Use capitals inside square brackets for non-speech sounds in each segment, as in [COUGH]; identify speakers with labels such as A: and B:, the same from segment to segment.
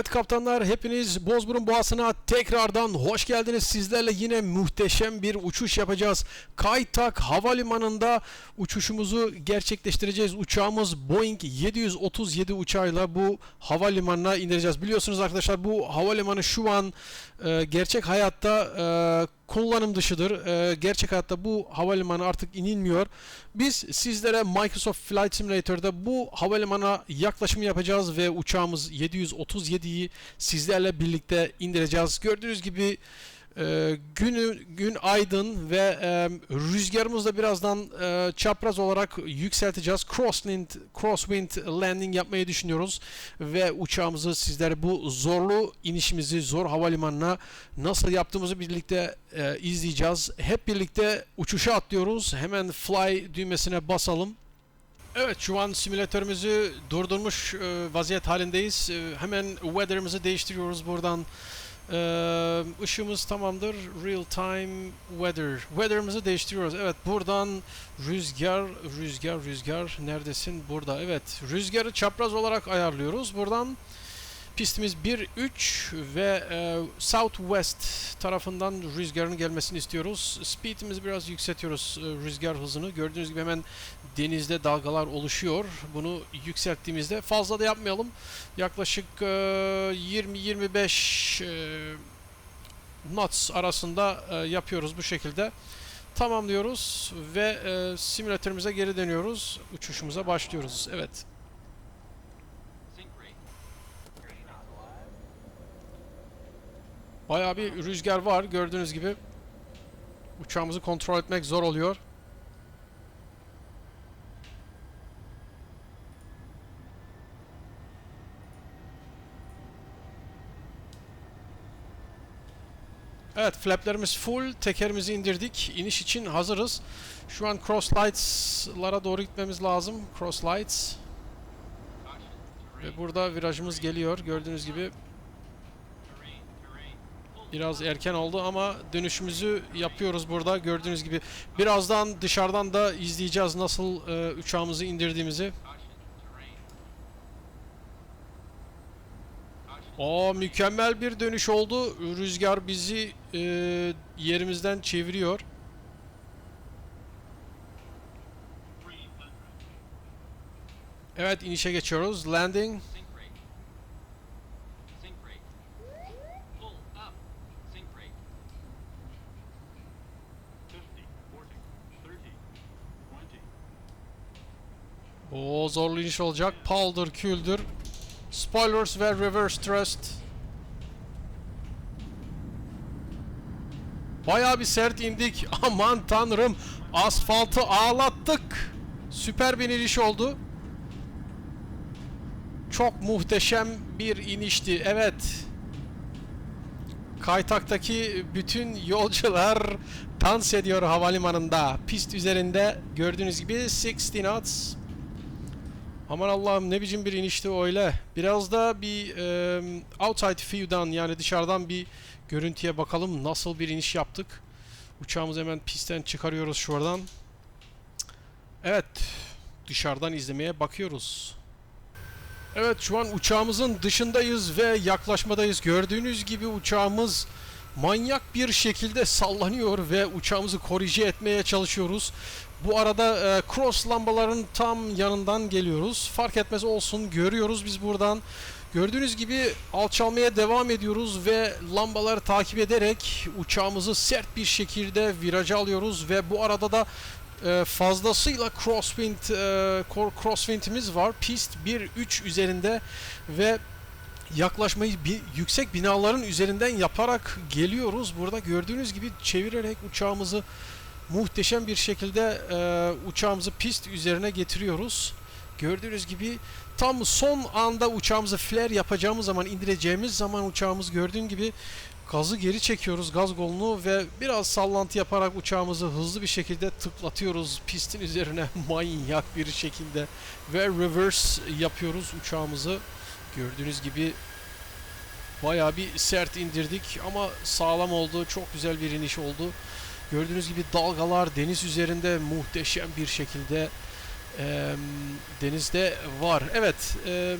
A: Evet kaptanlar hepiniz Bozburun Boğası'na tekrardan hoş geldiniz. Sizlerle yine muhteşem bir uçuş yapacağız. Kaytak Havalimanı'nda uçuşumuzu gerçekleştireceğiz. Uçağımız Boeing 737 uçağıyla bu havalimanına indireceğiz. Biliyorsunuz arkadaşlar bu havalimanı şu an e, gerçek hayatta e, kullanım dışıdır. E, gerçek hayatta bu havalimanı artık inilmiyor. Biz sizlere Microsoft Flight Simulator'da bu havalimanına yaklaşım yapacağız ve uçağımız 737'yi sizlerle birlikte indireceğiz. Gördüğünüz gibi e, günü gün aydın ve e, rüzgarımızı da birazdan e, çapraz olarak yükselteceğiz. Crosswind crosswind landing yapmayı düşünüyoruz ve uçağımızı sizlere bu zorlu inişimizi zor havalimanına nasıl yaptığımızı birlikte e, izleyeceğiz. Hep birlikte uçuşa atlıyoruz. Hemen fly düğmesine basalım. Evet şu an simülatörümüzü durdurmuş e, vaziyet halindeyiz. E, hemen weather'ımızı değiştiriyoruz buradan. Ee, ışığımız tamamdır. Real time weather. Weather'ımızı değiştiriyoruz. Evet buradan rüzgar, rüzgar, rüzgar. Neredesin? Burada. Evet. Rüzgarı çapraz olarak ayarlıyoruz. Buradan pistimiz 1-3 ve e, southwest tarafından rüzgarın gelmesini istiyoruz. Speed'imizi biraz yükseltiyoruz e, rüzgar hızını. Gördüğünüz gibi hemen denizde dalgalar oluşuyor. Bunu yükselttiğimizde fazla da yapmayalım. Yaklaşık e, 20-25 e, knots arasında e, yapıyoruz bu şekilde. Tamamlıyoruz ve e, simülatörümüze geri dönüyoruz. Uçuşumuza başlıyoruz. Evet. Bayağı bir rüzgar var gördüğünüz gibi. Uçağımızı kontrol etmek zor oluyor. Evet flaplerimiz full. Tekerimizi indirdik. İniş için hazırız. Şu an cross lights'lara doğru gitmemiz lazım. Cross lights. Ve burada virajımız geliyor. Gördüğünüz gibi Biraz erken oldu ama dönüşümüzü yapıyoruz burada. Gördüğünüz gibi birazdan dışarıdan da izleyeceğiz nasıl e, uçağımızı indirdiğimizi. O mükemmel bir dönüş oldu. Rüzgar bizi e, yerimizden çeviriyor. Evet inişe geçiyoruz. Landing. O zorlu iniş olacak. Paldır, küldür. Spoilers ve reverse thrust. Bayağı bir sert indik. [LAUGHS] Aman tanrım. Asfaltı ağlattık. Süper bir iniş oldu. Çok muhteşem bir inişti. Evet. Kaytaktaki bütün yolcular dans ediyor havalimanında. Pist üzerinde gördüğünüz gibi 60 knots. Aman Allah'ım ne biçim bir inişti öyle. Biraz da bir e, outside view'dan yani dışarıdan bir görüntüye bakalım nasıl bir iniş yaptık. Uçağımızı hemen pistten çıkarıyoruz şuradan. Evet dışarıdan izlemeye bakıyoruz. Evet şu an uçağımızın dışındayız ve yaklaşmadayız. Gördüğünüz gibi uçağımız manyak bir şekilde sallanıyor ve uçağımızı korije etmeye çalışıyoruz. Bu arada e, cross lambaların tam yanından geliyoruz. Fark etmez olsun görüyoruz biz buradan. Gördüğünüz gibi alçalmaya devam ediyoruz ve lambaları takip ederek uçağımızı sert bir şekilde viraja alıyoruz ve bu arada da e, fazlasıyla crosswind e, crosswind'imiz var. Pist 1-3 üzerinde ve yaklaşmayı bi- yüksek binaların üzerinden yaparak geliyoruz. Burada gördüğünüz gibi çevirerek uçağımızı muhteşem bir şekilde e, uçağımızı pist üzerine getiriyoruz. Gördüğünüz gibi tam son anda uçağımızı flare yapacağımız zaman indireceğimiz zaman uçağımız gördüğün gibi gazı geri çekiyoruz gaz golunu ve biraz sallantı yaparak uçağımızı hızlı bir şekilde tıklatıyoruz pistin üzerine [LAUGHS] manyak bir şekilde ve reverse yapıyoruz uçağımızı. Gördüğünüz gibi bayağı bir sert indirdik ama sağlam oldu. Çok güzel bir iniş oldu. Gördüğünüz gibi dalgalar deniz üzerinde muhteşem bir şekilde Eee, denizde var. Evet. eee,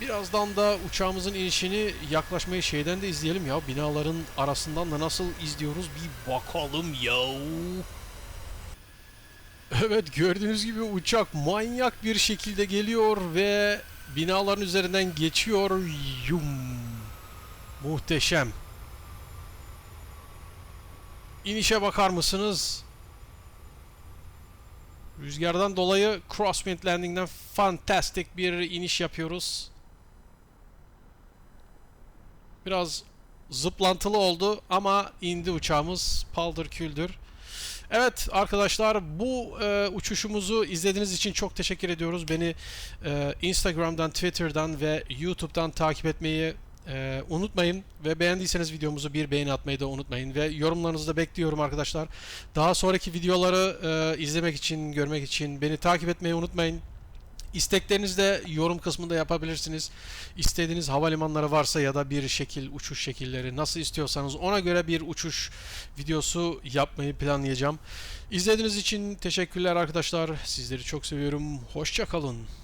A: birazdan da uçağımızın inişini yaklaşmayı şeyden de izleyelim ya. Binaların arasından da nasıl izliyoruz bir bakalım ya. Evet gördüğünüz gibi uçak manyak bir şekilde geliyor ve binaların üzerinden geçiyor. Yum. Muhteşem. İnişe bakar mısınız? Rüzgardan dolayı crosswind landing'den fantastic bir iniş yapıyoruz. Biraz zıplantılı oldu ama indi uçağımız paldır küldür. Evet arkadaşlar bu e, uçuşumuzu izlediğiniz için çok teşekkür ediyoruz. Beni e, Instagram'dan, Twitter'dan ve YouTube'dan takip etmeyi e, unutmayın. Ve beğendiyseniz videomuzu bir beğeni atmayı da unutmayın. Ve yorumlarınızı da bekliyorum arkadaşlar. Daha sonraki videoları e, izlemek için, görmek için beni takip etmeyi unutmayın. İsteklerinizi de yorum kısmında yapabilirsiniz. İstediğiniz havalimanları varsa ya da bir şekil, uçuş şekilleri nasıl istiyorsanız ona göre bir uçuş videosu yapmayı planlayacağım. İzlediğiniz için teşekkürler arkadaşlar. Sizleri çok seviyorum. Hoşça kalın.